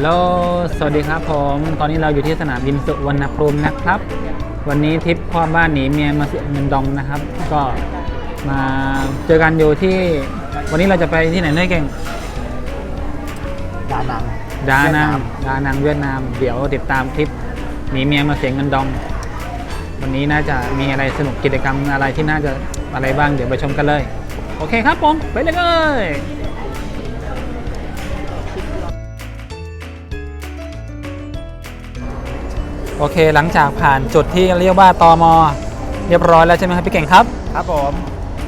ฮัลโหลสวัสดีครับผม ตอนนี้เราอยู่ที่สนามบินสุวรรณภูมินะครับ วันนี้ทริปพ่อบ้านหนีเมียมาเสียเงินดองนะครับ ก็มาเจอกันอยู่ที่ วันนี้เราจะไปที่ไหนเน้อยเก่ง ดานังดานังเวียดนามดานังเวียดนาม เดี๋ยวติดตามคลิปหนีเมียมาเสียเงินดอง วันนี้น่าจะมีอะไรสนุกกิจกรรมอะไรที่น่าจะอะไรบ้าง เดี๋ยวไปชมกันเลย โอเคครับผม ไปเลย โอเค หลังจากผ่านจุดที่เรียกว่าตอมเรียบร้อยแล้วใช่ไหมครับพี่เก่งครับ ครับผม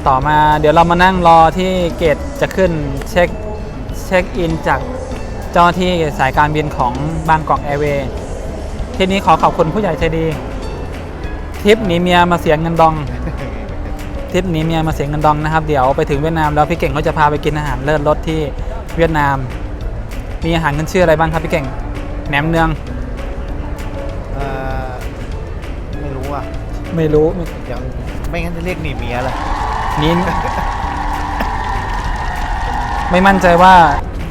ต่อมาเดี๋ยวเรามานั่งรอที่เกตจะขึ้นเช็คเช็คอินจากเจ้าหน้าที่สายการบินของบางกอกแอร์เวย์ทีนี้ขอขอบคุณผู้ใหญ่ใจดีทริปหนีเมียมาเสียเงินดองทริปหนีเมียมาเสียเงินดองนะครับเดี๋ยวไปถึงเวียดนามแล้วพี่เก่งเขาจะพาไปกินอาหารเลิศรสที่เวียดนาม มีอาหารขึ้นชื่ออะไรบ้างครับพี่เก่งแหนมเนือง ไม่รู้ยังไม่งั้นจะเรียกหนีเมียเลยนี้ไม่มั่นใจว่า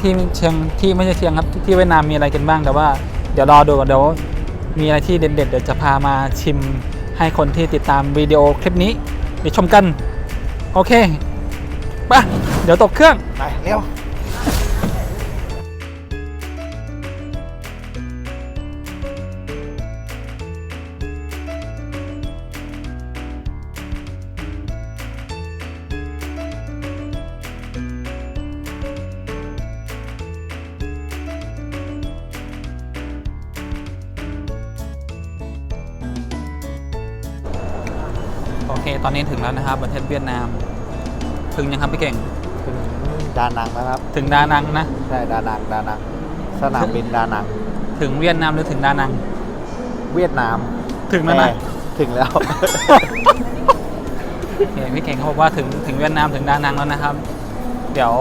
ที่เชียงที่ไม่ใช่เชียงครับที่เวียดนามมีอะไรกันบ้างแต่ว่า เดี๋ยวรอดูก่อนเดี๋ยวมีอะไรที่เด็ดๆเดี๋ยวจะพามาชิมให้คนที่ติดตามวิดีโอคลิปนี้ไปชมกัน โอเคไปเดี๋ยวตกเครื่อง ไปเร็ว โอเค ตอนนี้ถึงแล้วนะครับ ประเทศเวียดนาม ถึงยังครับพี่เก่ง ถึงดานังนะครับ ถึงดานังนะ ใช่ดานังดานัง สนามบินดานัง ถึงเวียดนามหรือถึงดานัง เวียดนาม ถึงแล้วนะต่ถึงแล้วโอเคพี่เก่งเขาบอกว่าถึงถึงเวียดนามถึงดานังแล้วนะครับ เดี๋ยว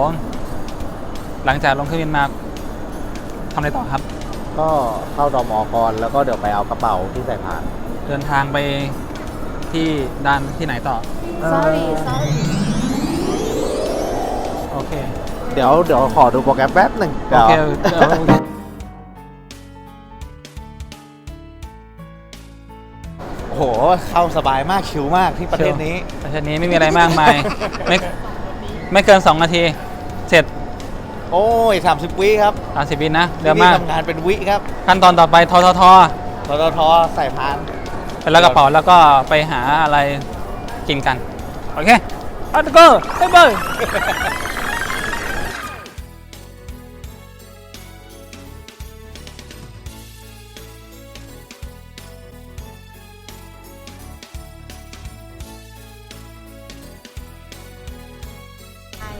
หลังจากลงเครื่องบินมาทำอะไรต่อครับ ก็เข้าดอมอก่อนแล้วก็เดี๋ยวไปเอากระเป๋าที่ใส่พาน เดินทางไป ที่ด้านที่ไหนต่อ sorry sorry โอเค เดี๋ยวเดี๋ยวขอดูโปรแกรมแป๊บหนึ่งโอเดี๋ยว เคเดี๋ยวโอเคโอ้โห เข้าสบายมากชิลมากที่ประเทศนี้ ประเทศนี้ไม่มีอะไรมากมาย ไม่ไม่เกิน 2 นาที เสร็จโอ้ยสามสิบวิครับตามสิบวินนะเดี๋ยวที่มานี่ทำงานเป็นวิครับ ขั้นตอนต่อไปททททททใส่พาน ไปแล้วกระเป๋าแล้วก็ไปหาอะไรกินกัน โอเคอันก็ไปเบย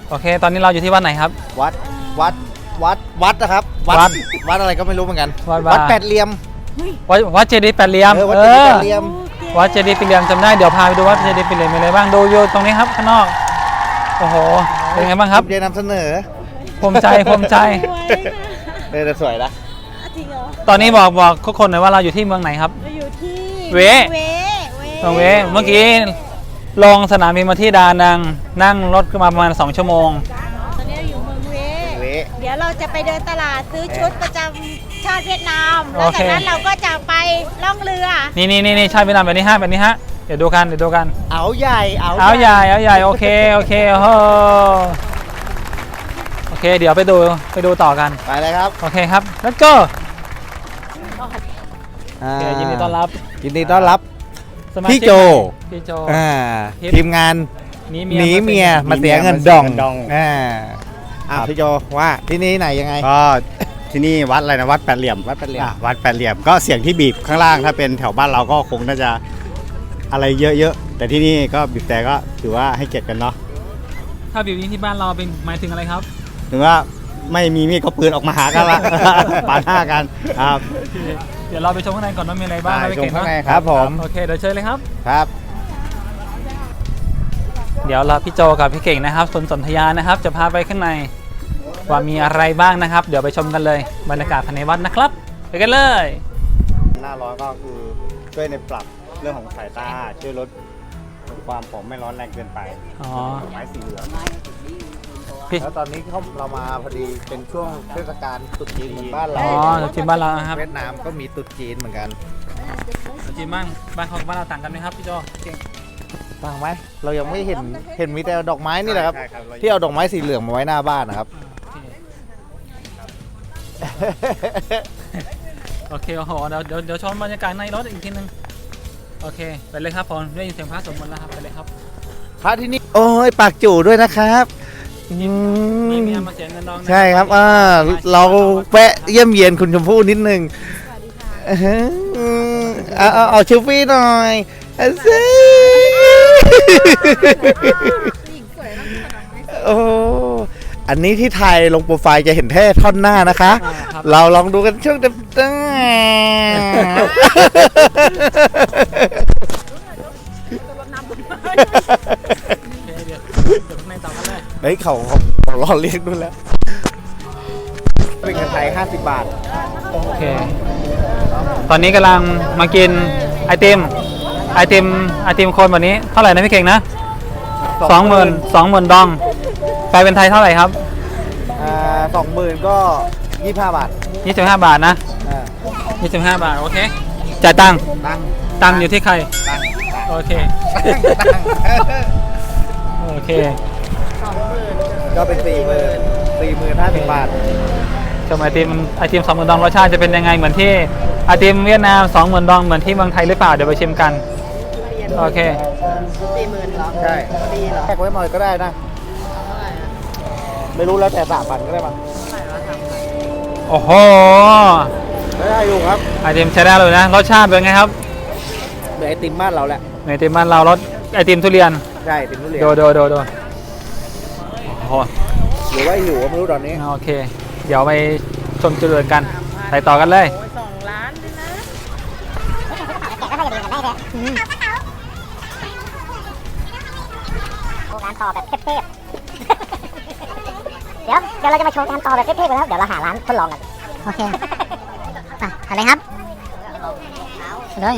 โอเค ตอนนี้เราอยู่ที่วัดไหนครับ วัด วัด วัด วัดนะครับ วัด วัดอะไรก็ไม่รู้เหมือนกัน วัดว่าแปดเหลี่ยม วัดวัดเจดีย์แปดเหลี่ยมเออวัดเจดีย์แปดเหลี่ยมวัดเจดีย์แปดเหลี่ยมจำได้ เดี๋ยวพาไปดูวัดเจดีย์แปดเหลี่ยมมีอะไรบ้าง ดูอยู่ตรงนี้ครับข้างนอก โอ้โห เป็นไงบ้างครับ เดี๋ยวนำเสนอภูมิใจ ภูมิใจ สวยค่ะเออแต่สวยนะจริงเหรอตอนนี้บอกบอกทุกคนหน่อยว่าเราอยู่ที่เมืองไหนครับ เราอยู่ที่เวเวเมืองเวเมื่อกี้ลงสนามบินมาที่ดานัง นั่งรถมาประมาณ 2 ชั่วโมง ตอนนี้เราอยู่เมืองเวเว เดี๋ยวเราจะไปเดินตลาดซื้อชุดประจำ ชาติเวียดนามโอแล้วเคจากนั้นเราก็จะไปล่องเรือ นี่นี่นี่นี่ใช่เวียดนามแบบนี้ฮะแบบนี้ฮะเดี๋ยวดูกันเดี๋ยวดูกัน เอาใหญ่เอาเอาใหญ่เอาใหญ่โอเคโอเคโอ้โหโอเค เดี๋ยวไปดูไปดูต่อกัน ไปเลยครับ โอเคครับ let's go อ่าโอเคยินดีต้อนรับ ยินดีต้อนรับสมาชิกพี่โจ พี่โจอ่าทิปทีมงานหนีหนีเมียมาเสียเงินดองอ่าอ่าพี่โจว่าที่นี่ไหนยังไงก็ ที่นี่วัดอะไรนะวัดแปดเหลี่ยมวัดแปดเหลี่ยม อะวัดแปดเหลี่ยมก็เสียงที่บีบข้างล่างถ้าเป็นแถวบ้านเราก็คงน่าจะอะไรเยอะๆแต่ที่นี่ก็บีบแต่ก็ถือว่าให้เกียรติกันเนาะถ้าบิวนี้ที่บ้านเราเป็นหมายถึงอะไรครับ ถึงว่าไม่มีมีดก็ปืนออกมาหากันละ ปาดหน้ากันครับเดี๋ยวเราไปชมข้างในก่อนว่ามีอะไรบ้างไปนะพี่ชมเก่งข้างในเนาะครับ ผมโอเคเดี๋ยวเชิญเลยครับ ครับ เดี๋ยวเราพี่โจกับพี่เก่งนะครับคนสนธยานะครับ จะพาไปข้างใน ว่ามีอะไรบ้างนะครับ เดี๋ยวไปชมกันเลยบรรยากาศภายในวัดนะครับ ไปกันเลย หน้าร้อนก็คือช่วยในปรับเรื่องของสายตาช่วยลดความผมไม่ร้อนแรงเกินไปอ๋อดอกไม้สีเหลืองพี่ แล้วตอนนี้เขาเรามาพอดีเป็นช่วงเทศกาลตรุษจีนเหมือนบ้านเราอ๋อจีนบ้านเรานะครับเวียดนามก็มีตรุษจีนเหมือนกันจีนบ้านบ้านเขากับบ้านเราต่างกันไหมครับพี่โจฟังไหมเรายังไม่เห็นเห็นมีแต่ดอกไม้นี่แหละครับ ใช่ครับที่เอาดอกไม้สีเหลืองมาไว้หน้าบ้านนะครับ โอเคโอเคโอ้โหเดี๋ยวเดี๋ยวเดี๋ยวชมบรรยากาศในรถอีกทีนึง โอเค ไปเลยครับผมได้ยินเสียงพระสวดมนต์แล้วครับ ไปเลยครับ พระที่นี่ โอ้ยปากจู่ด้วยนะครับอืไม่มมีเอามาเสียเงินดองนะใช่ครับอ่าเราแวะเยี่ยมเยียนคุณชมพู่นิดนึงอืมเอาเอาเอาชิลฟี่หน่อยเอาสิโอ้ อันนี้ที่ไทยลงโปรไฟล์จะเห็นแค่ท่อนหน้านะคะอ่าครับเราลองดูกันช่วงเต็มโอเคเดี๋ยวเดี๋ยวข้างในต่อกันเลยเฮ้ยเขาเขาเขารอเรียกด้วยแล้ว เป็นเงินไทย 50 บาท โอเค ตอนนี้กำลังมากินไอติม ไอติม ไอติมโคนวันนี้ เท่าไหร่นะพี่เก่งนะสองหมื่นสองหมื่นดอง แปลเป็นไทยเท่าไหร่ครับอ่าสองหมื่นก็ยี่ห้าบาทยี่สิบห้าบาทนะอ่ายี่สิบห้าบาท โอเค จ่ายตังค์ ตังค์ตังค์อยู่ที่ใคร ตังค์โอเคตังค์ตังค์โอเค ก็เป็นสี่หมื่นสี่หมื่นห้าสิบบาทชมไอติมไอติมสองหมื่นดองรสชาติจะเป็นยังไงเหมือนที่ไอติมเวียดนามสองหมื่นดองเหมือนที่เมืองไทยหรือเปล่าเดี๋ยวไปชิมกัน โอเคใช่แยกไว้หน่อยก็ได้นะ ไม่รู้แล้วแต่สามพันก็ได้มั้งโอ้โหไม่ได้อยู่ครับไอติมใช้ได้เลยนะรสชาติเป็นไงครับเหมือนไอติมบ้านเราแหละไอติมบ้านเรารสไอติมทุเรียนใช่ไอติมทุเรียนโดโดโดโดโอ้โหหรือว่าหิวก็ไม่รู้ตอนนี้โอเค เดี๋ยวไปชมจุดเด่นกันไปต่อกันเลยงานต่อแบบเทพๆเดี๋ยวเดี๋ยวเราจะมาโชว์งานต่อแบบเทพๆกันแล้ว เดี๋ยวเราหาร้านทดลองกัน โอเคอะอะไรครับเลย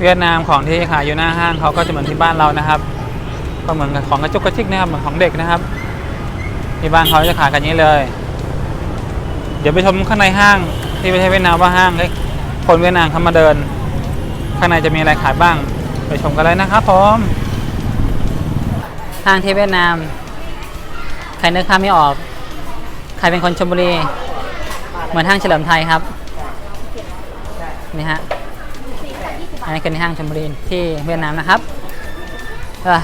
เวียดนามของที่ขายอยู่หน้าห้างเขาก็จะเหมือนที่บ้านเรานะครับ ก็เหมือนกับของกระจุกกระชิกนะครับเหมือนของเด็กนะครับ ที่บ้านเขาจะขายกันอย่างนี้เลย เดี๋ยวไปชมข้างในห้างที่ประเทศเวียดนามว่าห้างเฮ้ยคนเวียดนามเขามาเดิน ข้างในจะมีอะไรขายบ้าง ไปชมกันเลยนะครับผมห้างที่เวียดนาม ใครนึกภาพไม่ออก ใครเป็นคนชลบุรี เหมือนห้างเฉลิมไทยครับ นี่ฮะ อันนี้คือในห้างชลบุรีที่เวียดนามนะครับเอ้ย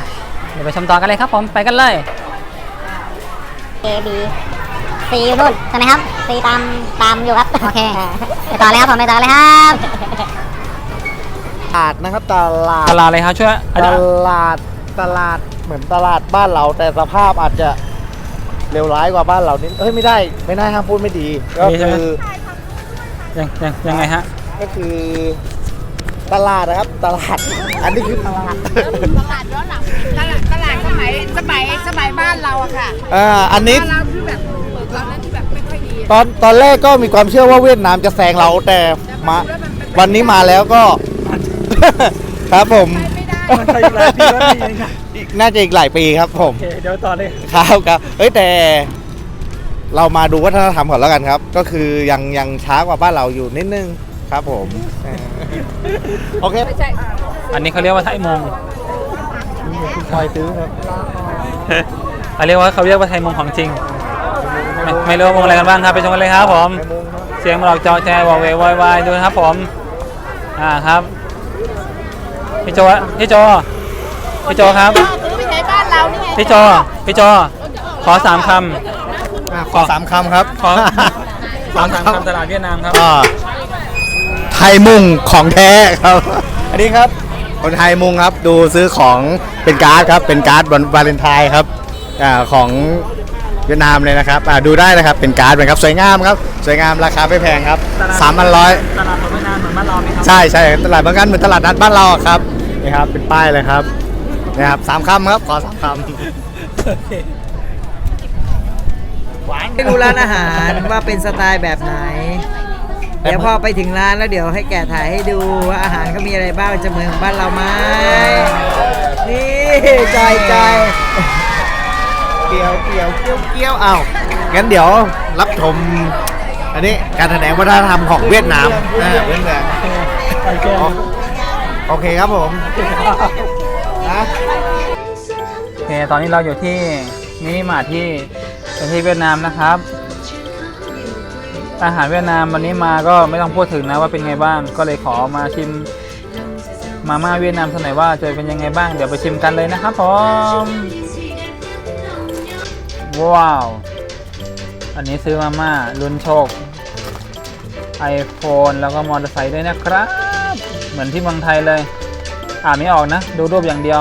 เดี๋ยวไปชมต่อกันเลยครับผม ไปกันเลย A B C อยู่นู่นใช่ไหมครับ C ตามตามอยู่ครับ โอเค ไปต่อเลยครับผมไปต่อเลยครับ ตลาดนะครับตลาดตลาดอะไรครับช่วยอาตจารย์ลาดตลาดเหมือนตลาดบ้านเรา แต่สภาพอาจจะเลวร้ายกว่าบ้านเรานิดเอ้ยไม่ได้ไม่ได้ห้ามพูดไม่ดีก็คือยังยังยังไงฮะก็คือตลาดนะครับตลาด อันนี้คือตลาดตลาดย้อนหลังตลาดตลาดสมัยสมัยสมัยบ้านเราอะค่ะอ่าอันนี้บ้านเราคือแบบตอนนั้นที่แบบไม่ค่อยดีตอนตอนแรกก็มีความเชื่อว่าเวียดนามจะแซงเราแต่มาวันนี้มาแล้วก็ ครับผมไม่ได้มันจะอีกหลายปีแล้วนี่ยังไงอีกน่าจะอีกหลายปีครับผม โอเคเดี๋ยวต่อเลยครับครับเฮ้ยแต่เรามาดูวัฒนธรรมก่อนแล้วกันครับ ก็คือยังยังช้ากว่าบ้านเราอยู่นิดนึงครับผมเออโอเคอันนี้เขาเรียกว่าไทยมง คอยซื้อครับเขาเรียกว่าเขาเรียกว่าไทยมงของจริง ไม่ไม่รู้ว่ามงอะไรกันบ้างครับไปชมกันเลยครับผม เสียงมาหลอกจอแจวอเววายวายดูนะครับผม อ่าครับ พี่โจอะพี่โจพี่โจครับ ซื้อไปใช้บ้านเรานี่ไงพี่โจพี่โจขอสามคขอสามคำครับำขอขอ สามคำตลาดเวียดนามครับ อ่าไทยมุงของแท้ครับ อันนี้ครับคนไทยมุงครับดูซื้อของเป็นการ์ดครับ เป็นการ์ดวันวาเลนไทน์ครับอ่าของเวียดนามเลยนะครับอ่าดูได้นะครับ เป็นการ์ดนะครับสวยงามครับสวยงามราคาไม่แพงครับสามพันร้อยตลาดของเวียดนามเหมือนบ้านเราไหมครัใช่ใช่ตลาดบางกันเหมือนตลาดนัดบ้านเราอะครับ นี่ครับเป็นป้ายเลยครับนะครับสามคำครับขอสามคำไม่รู้ร้านอาหารว่าเป็นสไตล์แบบไหน เดี๋ยวพอไปถึงร้านแล้วเดี๋ยวให้แกะถ่ายให้ดูว่าอาหารเขามีอะไรบ้างจะเหมือนของบ้านเราไหมนี่จอยจอยเกี่ยวเกี่ยวเกี่ยวเกี่ยวอ้าวงั้นเดี๋ยวรับชมอันนี้การแสดงวัฒนธรรมของเวียดนามอ่าเวียดนาม โอเคครับผมนะโอเคตอนนี้เราอยู่ที่มินิมาร์ทที่ประเทศเวียดนามนะครับ อาหารเวียดนามวันนี้มาก็ไม่ต้องพูดถึงนะว่าเป็นไงบ้าง ก็เลยขอมาชิมมาม่าเวียดนามสักหน่อยว่าจะเป็นยังไงบ้าง เดี๋ยวไปชิมกันเลยนะครับผมว้าว อันนี้ซื้อมาม่าลุ้นโชค iPhone แล้วก็มอเตอร์ไซค์ด้วยนะครับ เหมือนที่เมืองไทยเลย อ่านไม่ออกนะ ดูรูปอย่างเดียว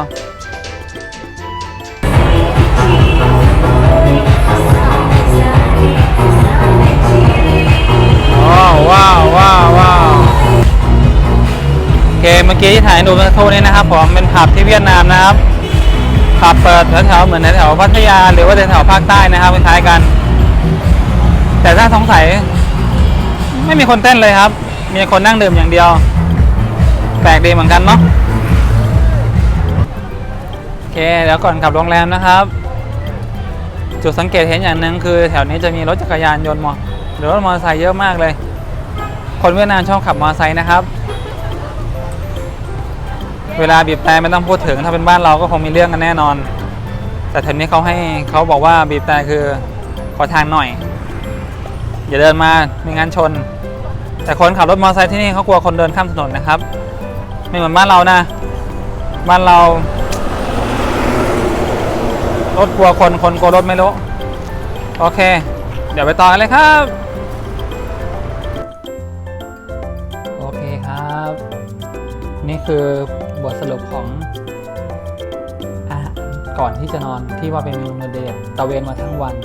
ว้าวว้าวว้าวว้าวโอเคเมื่อกี้ที่ถ่ายห้ดูเมื่อสักครู่นี้นะครับผมเป็นผับที่เวียดนามนะครับผับเปิดแถวๆเหมือนแถวพัทยาหรือว่าแถวภาคใต้นะครับคล้ายกัน แต่ถ้าสงสัยไม่มีคนเต้นเลยครับ มีคนนั่งดื่มอย่างเดียว ปลกดีเหมือนกันเนาะโอเคเดี๋ยวก่อนกลับโรงแรมนะครับ จุดสังเกตเห็นอย่างหนึ่งคือแถวนี้จะมีรถจักรยานยนต์มอหรือรถมอเตอร์ไซค์เยอะมากเลย คนเวียดนามชอบขับมอเตอร์ไซค์นะครับ เวลาบีบแต่ไม่ต้องพูดถึงถ้าเป็นบ้านเราก็คงมีเรื่องกันแน่นอน แต่แถวนี้เขาให้เขาบอกว่าบีบแต่คือขอทางหน่อย อย่าเดินมาไม่งั้นชน แต่คนขับรถมอเตอร์ไซค์ที่นี่เขากลัวคนเดินข้ามถนนนะครับ ไม่เหมือนบ้านเรานะ บ้านเรา รถกลัวคนคนกลัวรถไม่รู้ โอเค เดี๋ยวไปต่อกันเลยครับ โอเคครับ นี่คือบทสรุปของอาหารก่อนที่จะนอนที่ว่าเป็นเมนูเดทตะเวนมาทั้งวัน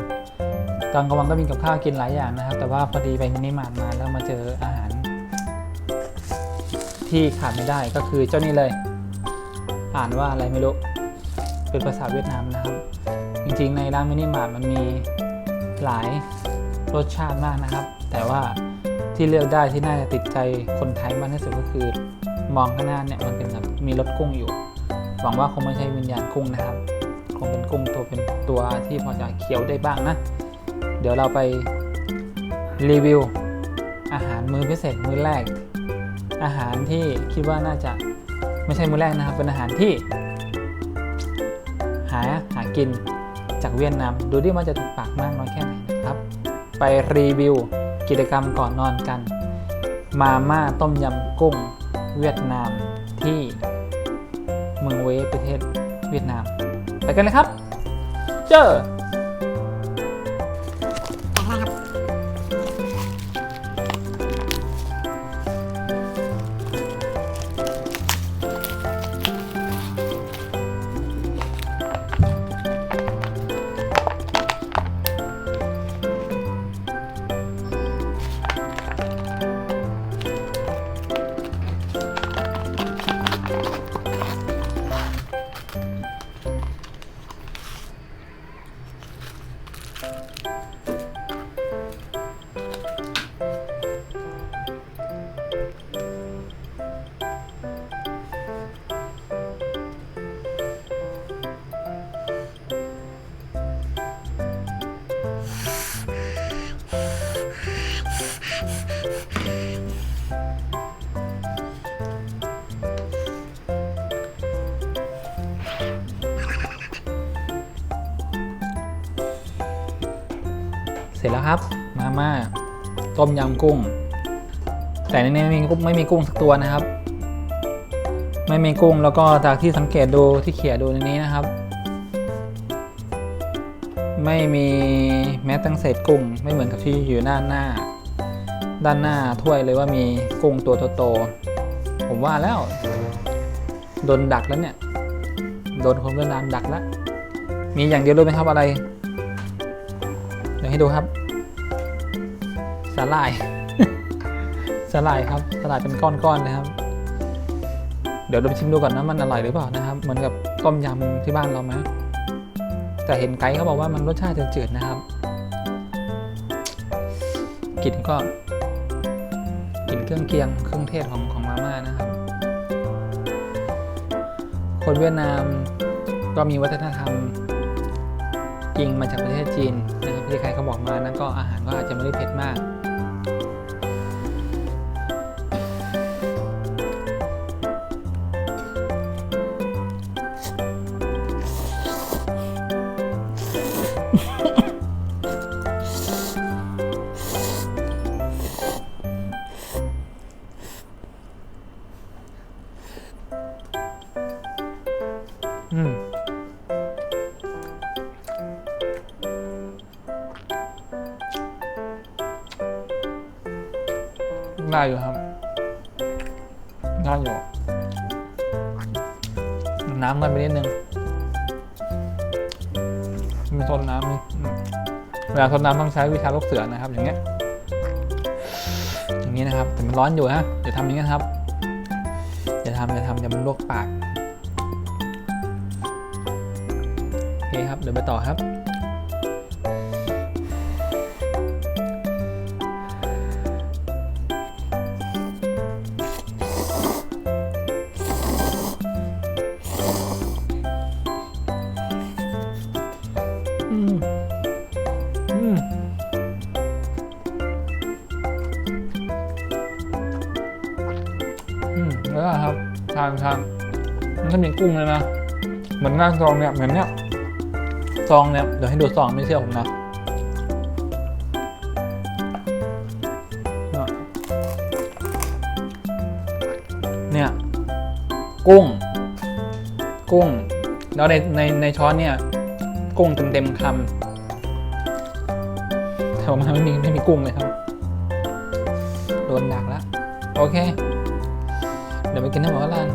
ตอนกลางวันก็มีกับข้าวกินหลายอย่างนะครับ แต่ว่าพอดีไปมินิมาร์ทมาแล้วมาเจออา ที่ขาดไม่ได้ก็คือเจ้านี่เลย อ่านว่าอะไรไม่รู้ เป็นภาษาเวียดนามนะครับ จริงๆในร้านมินิมาร์ทมันมีหลายรสชาติมากนะครับ แต่ว่าที่เลือกได้ที่น่าจะติดใจคนไทยมากที่สุดก็คือ มองข้างหน้าเนี่ยมันเป็นแบบมีรสกุ้งอยู่ หวังว่าคงไม่ใช่วิญญาณกุ้งนะครับ คงเป็นกุ้งตัวเป็นตัวที่พอจะเคี้ยวได้บ้างนะ เดี๋ยวเราไปรีวิวอาหารมื้อพิเศษมื้อแรก อาหารที่คิดว่าน่าจะไม่ใช่มื้อแรกนะครับ เป็นอาหารที่ หาหากินจากเวียดนามดูดิว่าจะถูกปากมากน้อยแค่ไหนนะครับ ไปรีวิวกิจกรรมก่อนนอนกัน มาม่าต้มยำกุ้งเวียดนามที่เมืองเวประเทศเวียดนาม ไปกันเลยครับ เจอ เสร็จแล้วครับ มาม่าต้มยำกุ้ง แต่ในนี้ไม่มีกุ้งไม่มีกุ้งสักตัวนะครับ ไม่มีกุ้งแล้วก็จากที่สังเกตดูที่เขียดูในนี้นะครับ ไม่มีแม้แต่เศษกุ้ง ไม่เหมือนกับที่อยู่ด้านหน้า ด้านหน้าถ้วยเลยว่ามีกุ้งตัวโตๆผมว่าแล้วโดนดักแล้วเนี่ยโดนคนเวียดนามดักแล้วมีอย่างเดียวรู้ไหมครับอะไร ให้ดูครับ สาหร่าย สาหร่ายครับสาหร่ายเป็นก้อนๆนะครับ เดี๋ยวเราไปชิมดูก่อนนะมันอร่อยหรือเปล่านะครับ เหมือนกับต้มยำที่บ้านเราไหมแต่เห็นไกด์เขาบอกว่ามันรสชาติจืดๆนะครับกลิ่นก็กลิ่นเครื่องเคียงเครื่องเทศของของมาม่านะครับ คนเวียดนามก็มีวัฒนธรรมจริงมาจากประเทศจีนน ที่ใครเขาบอกมานั้นก็อาหารก็อาจจะไม่ได้เผ็ดมาก อืม ได้อยู่ครับ ได้อยู่ น้ำกันไปนิดนึง มีทนน้ำเวลาทนน้ำต้องใช้วิชาลูกเสือนะครับ อย่างเงี้ย อย่างนี้นะครับ แต่มันร้อนอยู่ฮะอย่าทำอย่างนี้นะครับอย่าทำอย่าทำอย่ามันลวกปาก โอเคครับ เดี๋ยวไปต่อครับ กุ้งเลยนะเหมือนหน้าซองเนี่ยเหมือนเนี้ยซองเนี่ยเดี๋ยวให้ดูซองไม่เชื่อผมนะเนี่ย กุ้ง กุ้ง แล้วในในในช้อนเนี่ย กุ้งเต็มเต็มคำแต่ว่ามันไม่มีไม่มีกุ้งเลยครับโดนดักแล้ว โอเค เดี๋ยวไปกินน้ำหมูกระลาน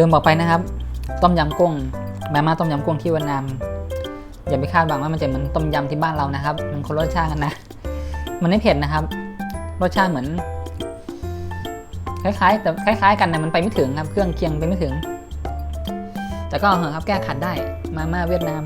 ลืมบอกไปนะครับ ต้มยำกุ้งแม่ม่าต้มยำกุ้งที่เวียดนามอย่าไปคาดหวังว่ามันจะเหมือนต้มยำที่บ้านเรานะครับ มันคนรสชาติกันนะ มันไม่เผ็ดนะครับ รสชาติเหมือน คล้ายๆ แต่คล้าย ๆ กันนะมันไปไม่ถึงครับ เครื่องเคียงไปไม่ถึง แต่ก็เอาเหอะครับแก้ขัดได้มาม่าเวียดนาม